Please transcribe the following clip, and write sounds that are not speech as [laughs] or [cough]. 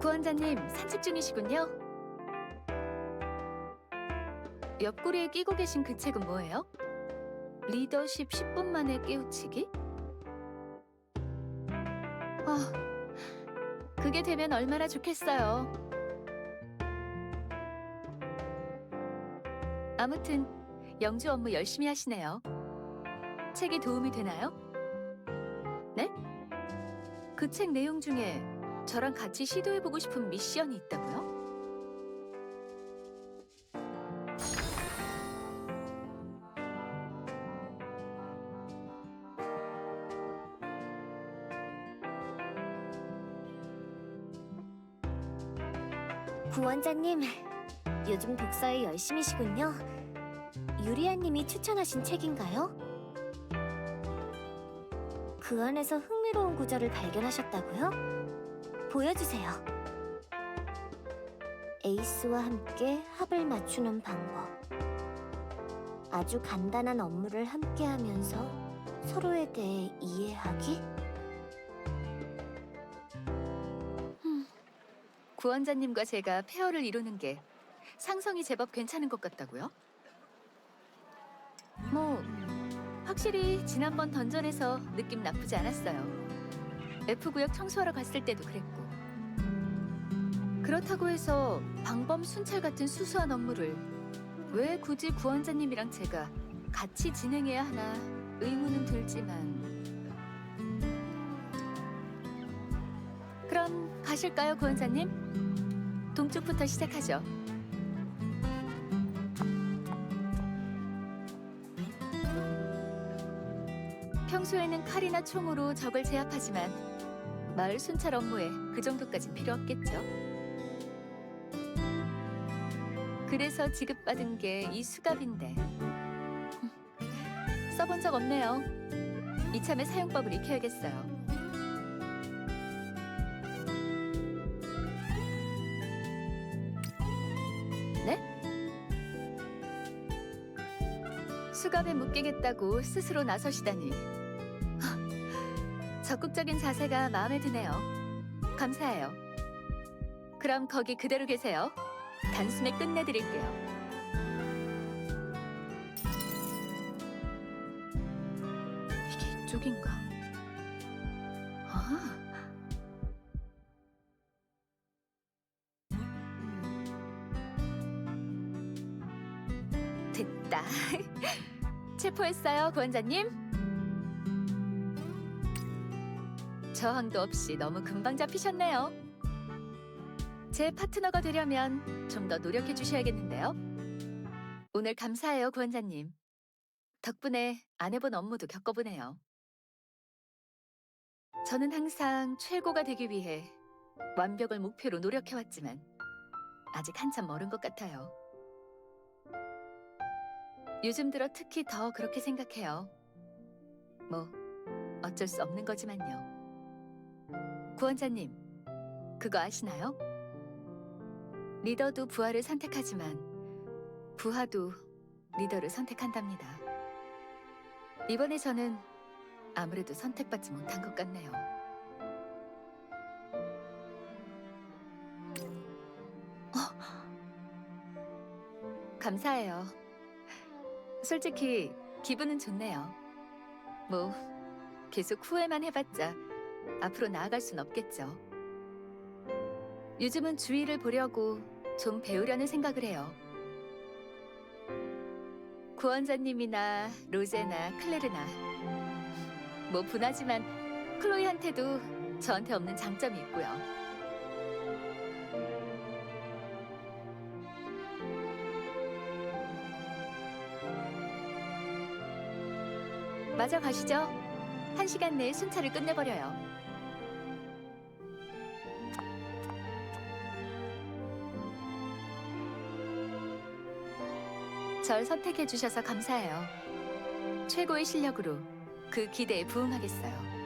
구원자님 산책 중이시군요. 옆구리에 끼고 계신 그 책은 뭐예요? 리더십 10분 만에 깨우치기? 아, 그게 되면 얼마나 좋겠어요. 아무튼 영주 업무 열심히 하시네요. 책이 도움이 되나요? 네? 그 책 내용 중에 저랑 같이 시도해보고 싶은 미션이 있다고요? 구원자님, 요즘 독서에 열심히시군요. 유리아님이 추천하신 책인가요? 그 안에서 흥미로운 구절을 발견하셨다고요? 보여주세요. 에이스와 함께 합을 맞추는 방법. 아주 간단한 업무를 함께 하면서 서로에 대해 이해하기? 구원자님과 제가 페어를 이루는 게 상성이 제법 괜찮은 것 같다고요? 뭐 확실히 지난번 던전에서 느낌 나쁘지 않았어요. F구역 청소하러 갔을 때도 그랬고. 그렇다고 해서 방범 순찰 같은 수수한 업무를 왜 굳이 구원자님이랑 제가 같이 진행해야 하나 의문은 들지만 그럼 가실까요, 구원자님? 동쪽부터 시작하죠. 평소에는 칼이나 총으로 적을 제압하지만 마을 순찰 업무에 그 정도까진 필요 없겠죠. 그래서 지급받은 게 이 수갑인데 [laughs] 써본 적 없네요. 이참에 사용법을 익혀야겠어요. 수갑에 묶이겠다고 스스로 나서시다니. 하, 적극적인 자세가 마음에 드네요. 감사해요. 그럼 거기 그대로 계세요. 단숨에 끝내드릴게요. 이게 이쪽인가? 아. 됐다. [laughs] 체포했어요, 구원자님. 저항도 없이 너무 금방 잡히셨네요. 제 파트너가 되려면 좀 더 노력해 주셔야겠는데요. 오늘 감사해요, 구원자님. 덕분에 안 해본 업무도 겪어보네요. 저는 항상 최고가 되기 위해 완벽을 목표로 노력해왔지만 아직 한참 멀은 것 같아요. 요즘 들어 특히 더 그렇게 생각해요. 뭐, 어쩔 수 없는 거지만요. 구원자님, 그거 아시나요? 리더도 부하를 선택하지만, 부하도 리더를 선택한답니다. 이번에 저는 아무래도 선택받지 못한 것 같네요. 어? 감사해요. 솔직히 기분은 좋네요. 뭐 계속 후회만 해봤자 앞으로 나아갈 순 없겠죠. 요즘은 주위를 보려고 좀 배우려는 생각을 해요. 구원자님이나 로제나 클레르나 뭐 분하지만 클로이한테도 저한테 없는 장점이 있고요. 마저 가시죠. 한 시간 내에 순찰을 끝내버려요. 절 선택해 주셔서 감사해요. 최고의 실력으로 그 기대에 부응하겠어요.